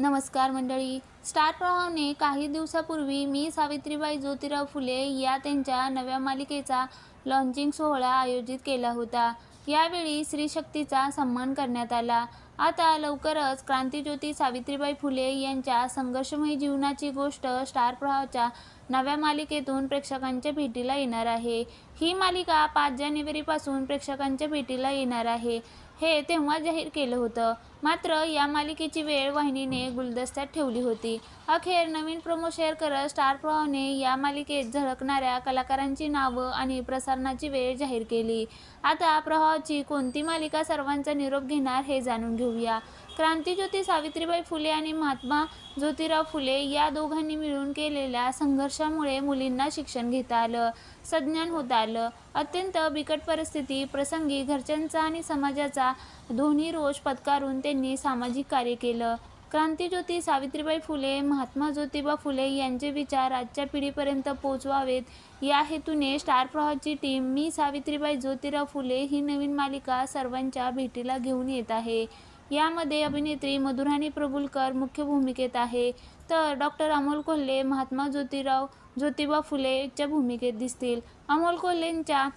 नमस्कार मंडळी. स्टार प्रभावने काही दिवसापूर्वी मी सावित्रीबाई ज्योतिराव फुले या त्यांच्या नव्या मालिकेचा लॉन्चिंग सोहळा आयोजित केला होता. यावेळी स्त्रीशक्तीचा सन्मान करण्यात आला. आता लवकरच क्रांतीज्योती सावित्रीबाई फुले यांच्या संघर्षमयी जीवनाची गोष्ट स्टार प्रवाहाच्या नव्या मालिकेतून प्रेक्षकांच्या भेटीला येणार आहे. ही मालिका पाच जानेवारीपासून प्रेक्षकांच्या भेटीला येणार आहे. हे तेव्हा जाहीर केलं होतं. मात्र या मालिकेची वेळ वाहिनीने गुलदस्त्यात ठेवली होती. अखेर नवीन प्रोमो शेअर करत स्टार प्रवाहने या मालिकेत झळकणाऱ्या कलाकारांची नावं आणि प्रसारणाची वेळ जाहीर केली. आता प्रवाहाची कोणती मालिका सर्वांचा निरोप घेणार हे जाणून घेऊ घेऊया क्रांतीज्योती सावित्रीबाई फुले आणि महात्मा ज्योतिराव फुले या दोघांनी मिळून केलेल्या संघर्षामुळे मुलींना शिक्षण घेता आलं सज्ञान होता आलं. अत्यंत बिकट परिस्थिती प्रसंगी घरच्यांचा आणि समाजाचा दोन्ही रोष पत्कारून त्यांनी सामाजिक कार्य केलं. क्रांतीज्योती सावित्रीबाई फुले महात्मा ज्योतिबा फुले यांचे विचार आजच्या पिढीपर्यंत पोहोचवावेत. या हेतूने स्टार प्रवाहाची टीम मी सावित्रीबाई ज्योतिराव फुले ही नवीन मालिका सर्वांच्या भेटीला घेऊन येत आहे. यामध्ये अभिनेत्री मधुराणी प्रभुलकर मुख्य भूमिकेत आहे. तर डॉक्टर अमोल कोल्हे महात्मा ज्योतिराव ज्योतिबा फुलेच्या भूमिकेत दिसतील. अमोल कोल्हेंच्या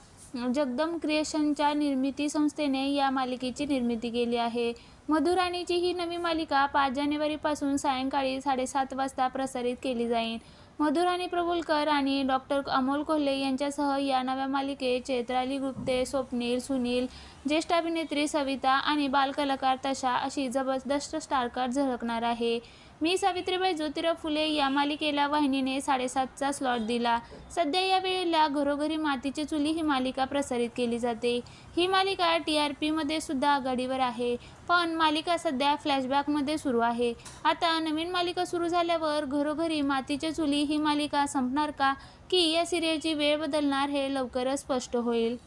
जगदम क्रिएशनच्या निर्मिती संस्थेने या मालिकेची निर्मिती केली आहे. मधुराणीची ही नवी मालिका पाच जानेवारीपासून सायंकाळी साडेसात वाजता प्रसारित केली जाईल. मधुराणी प्रभुलकर आणि डॉक्टर अमोल कोल्हे यांच्यासह या नव्या मालिकेत चैत्राली गुप्ते स्वप्नील सुनील ज्येष्ठ अभिनेत्री सविता आणि बालकलाकार तशा अशी जबरदस्त स्टारकास्ट झळकणार आहे. मी सावित्रीबाई ज्योतिराव फुले या मालिकेला वाहिनीने साडेसातचा स्लॉट दिला. सध्या या वेळेला घरोघरी मातीची चुली ही मालिका प्रसारित केली जाते. ही मालिका टी आर पीमध्ये सुद्धा आघाडीवर आहे पण मालिका सध्या फ्लॅशबॅकमध्ये सुरू आहे. आता नवीन मालिका सुरू झाल्यावर घरोघरी मातीच्या चुली ही मालिका संपणार का? की या सिरियलची वेळ बदलणार हे लवकरच स्पष्ट होईल.